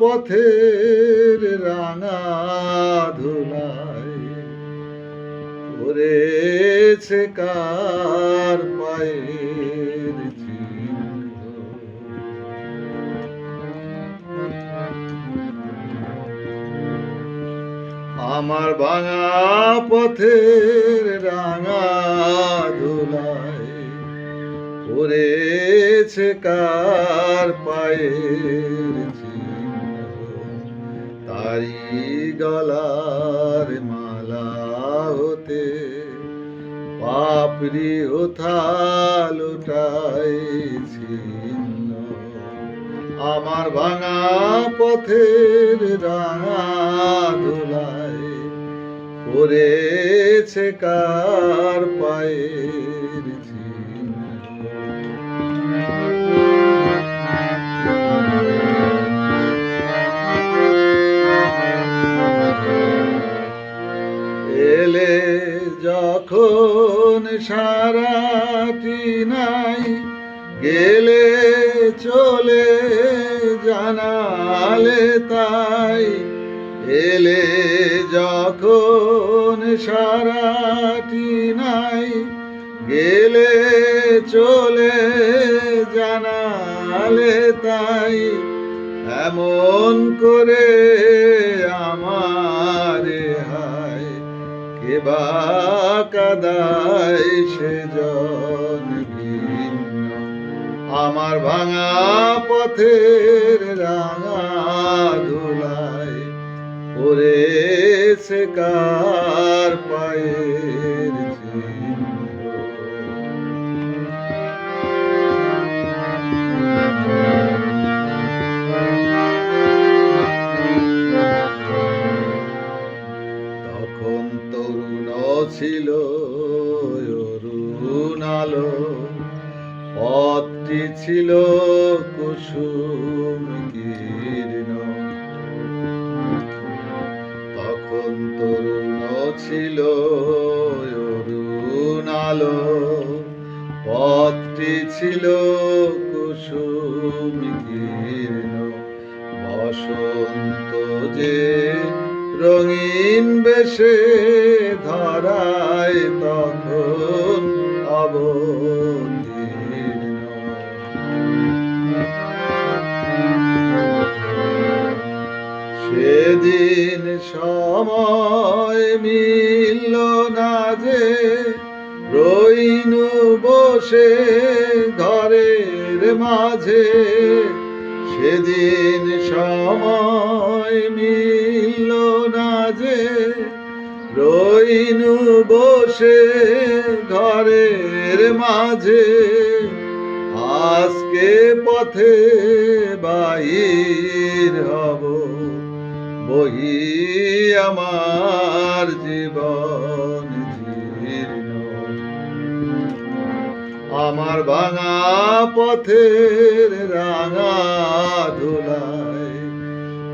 পথের রাঙা ধুলাই পড়েছে কার পায়ের আমার ভাঙা পথের রাঙা পড়েছে কার পায়ের তারি গলার মালা হতে পাপড়ি লুটাই ছিন্ন। আমার ভাঙা পথের রাঙা ধুলাই পড়েছে কার পায়ের চিহ্ন? যখন সারাটি নাই, গেলে চলে জানালে তাই। এলে যখন সারাটি নাই, গেলে চলে জানালে তাই। এমন করে আমার আমার ভাঙা পথের রাঙা ধুলাই সে কার পায়ের ছিল আলো পথটি ছিল কুসুম তখন তরুণ ছিল আলো পথটি ছিল কুসুম কীর্ণ। বসন্ত যে রঙিন বেশে ধরায় তখন অবতীর্ণ। সেদিন সময় মিলল না যে রইনু বসে ঘরের মাঝে। সেদিন সময় মিলল রইনু বসে ঘরের মাঝে। আজকে পথে বাহির হব, বহি আমার জীবন আমার ভাঙা পথের রাঙা ধুলাই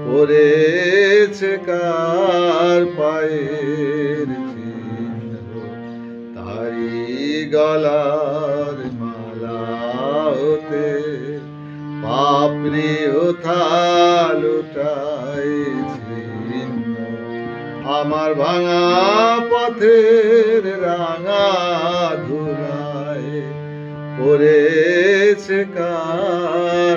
পড়েছে কার পায়ের গলার মালাতে পাপড়ি ছিন্ন। আমার ভাঙা পথের রাঙা ধুলায় পড়েছে কার